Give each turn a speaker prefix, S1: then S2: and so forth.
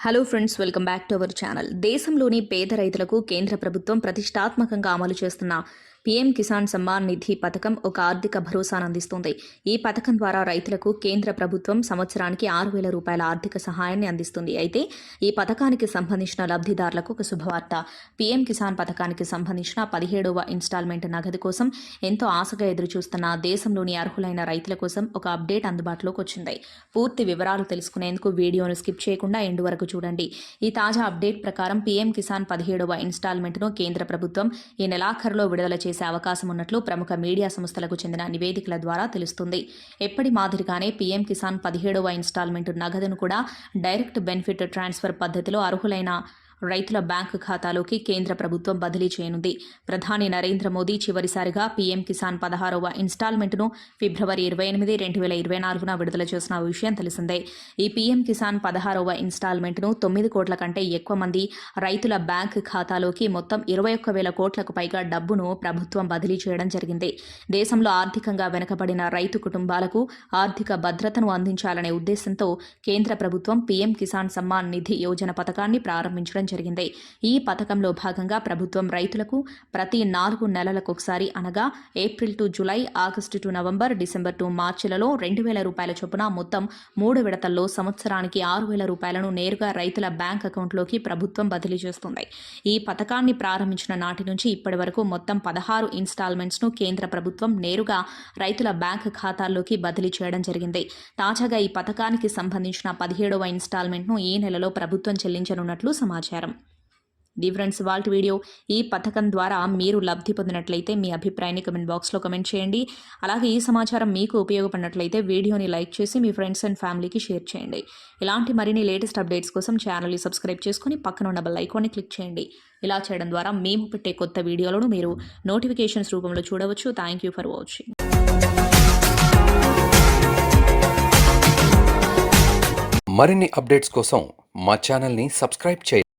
S1: Hello friends welcome back to our channel దేశంలోని పేద రైతులకు కేంద్ర ప్రభుత్వం ప్రతిష్టాత్మకంగా అమలు చేస్తున్న పీఎం కిసాన్ సమ్మాన్ నిధి పథకం ఒక ఆర్థిక భరోసాను అందిస్తుంది ఈ పథకం ద్వారా రైతులకు కేంద్ర ప్రభుత్వం సంవత్సరానికి ఆరు వేల రూపాయల ఆర్థిక సహాయాన్ని అందిస్తుంది. అయితే ఈ పథకానికి సంబంధించిన లబ్ధిదారులకు ఒక శుభవార్త. పీఎం కిసాన్ పథకానికి సంబంధించిన పదిహేడవ ఇన్స్టాల్మెంట్ నగదు కోసం ఎంతో ఆశగా ఎదురుచూస్తున్న దేశంలోని అర్హులైన రైతుల కోసం ఒక అప్డేట్ అందుబాటులోకి వచ్చింది. పూర్తి వివరాలు తెలుసుకునేందుకు వీడియోను స్కిప్ చేయకుండా ఎండు వరకు చూడండి. ఈ తాజా అప్డేట్ ప్రకారం పీఎం కిసాన్ పదిహేడవ ఇన్స్టాల్మెంట్ను కేంద్ర ప్రభుత్వం ఈ నెలాఖరులో విడుదల చేసే అవకాశం ఉన్నట్లు ప్రముఖ మీడియా సంస్థలకు చెందిన నివేదికల ద్వారా తెలుస్తుంది. ఎప్పటి మాదిరిగానే పీఎం కిసాన్ పదిహేడవ ఇన్స్టాల్మెంట్ నగదును కూడా డైరెక్ట్ బెనిఫిట్ ట్రాన్స్ఫర్ పద్ధతిలో అర్హులైన రైతుల బ్యాంకు ఖాతాలోకి కేంద్ర ప్రభుత్వం బదిలీ చేయనుంది. ప్రధాని నరేంద్ర మోదీ చివరిసారిగా పీఎం కిసాన్ పదహారవ ఇన్స్టాల్మెంట్ను ఫిబ్రవరి ఇరవై ఎనిమిది రెండు వేల ఇరవై నాలుగున విడుదల చేసిన విషయం తెలిసిందే. ఈ పీఎం కిసాన్ పదహారవ ఇన్స్టాల్మెంట్ను తొమ్మిది కోట్ల కంటే ఎక్కువ మంది రైతుల బ్యాంక్ ఖాతాలోకి మొత్తం ఇరవై ఒక్క వేల కోట్లకు పైగా డబ్బును ప్రభుత్వం బదిలీ చేయడం జరిగింది. దేశంలో ఆర్థికంగా వెనుకబడిన రైతు కుటుంబాలకు ఆర్థిక భద్రతను అందించాలనే ఉద్దేశంతో కేంద్ర ప్రభుత్వం పీఎం కిసాన్ సమ్మాన్ నిధి యోజన పథకాన్ని ప్రారంభించడం జరిగింది. ఈ పథకంలో భాగంగా ప్రభుత్వం రైతులకు ప్రతి నాలుగు నెలలకొకసారి అనగా April to July August to November December to మార్చిలలో రెండు వేల రూపాయల చొప్పున మొత్తం మూడు విడతల్లో సంవత్సరానికి ఆరు వేల రూపాయలను నేరుగా రైతుల బ్యాంక్ అకౌంట్లోకి ప్రభుత్వం బదిలీ చేస్తుంది. ఈ పథకాన్ని ప్రారంభించిన నాటి నుంచి ఇప్పటి వరకు మొత్తం పదహారు ఇన్స్టాల్మెంట్స్ను కేంద్ర ప్రభుత్వం నేరుగా రైతుల బ్యాంక్ ఖాతాల్లోకి బదిలీ చేయడం జరిగింది. తాజాగా ఈ పథకానికి సంబంధించిన పదిహేడవ ఇన్స్టాల్మెంట్ను ఈ నెలలో ప్రభుత్వం చెల్లించనున్నట్లు సమాచారం. ది ఫ్రెండ్స్ వాల్ట్ వీడియో ఈ పథకం ద్వారా మీరు లబ్ధి పొందినట్లయితే మీ అభిప్రాయాన్ని కమెంట్ బాక్స్లో కమెంట్ చేయండి. అలాగే ఈ సమాచారం మీకు ఉపయోగపడినట్లయితే వీడియోని లైక్ చేసి మీ ఫ్రెండ్స్ అండ్ ఫ్యామిలీకి షేర్ చేయండి. ఇలాంటి మరిన్ని లేటెస్ట్ అప్డేట్స్ కోసం ఛానల్ని సబ్స్క్రైబ్ చేసుకొని పక్కన ఉన్న బెల్ ఐకాన్ని క్లిక్ చేయండి. ఇలా చేయడం ద్వారా మేము పెట్టే కొత్త వీడియోలను మీరు నోటిఫికేషన్స్ రూపంలో చూడవచ్చు. Thank you for watching.
S2: మరిన్ని అప్డేట్స్ కోసం మా ఛానల్ని సబ్స్క్రైబ్ చేయండి.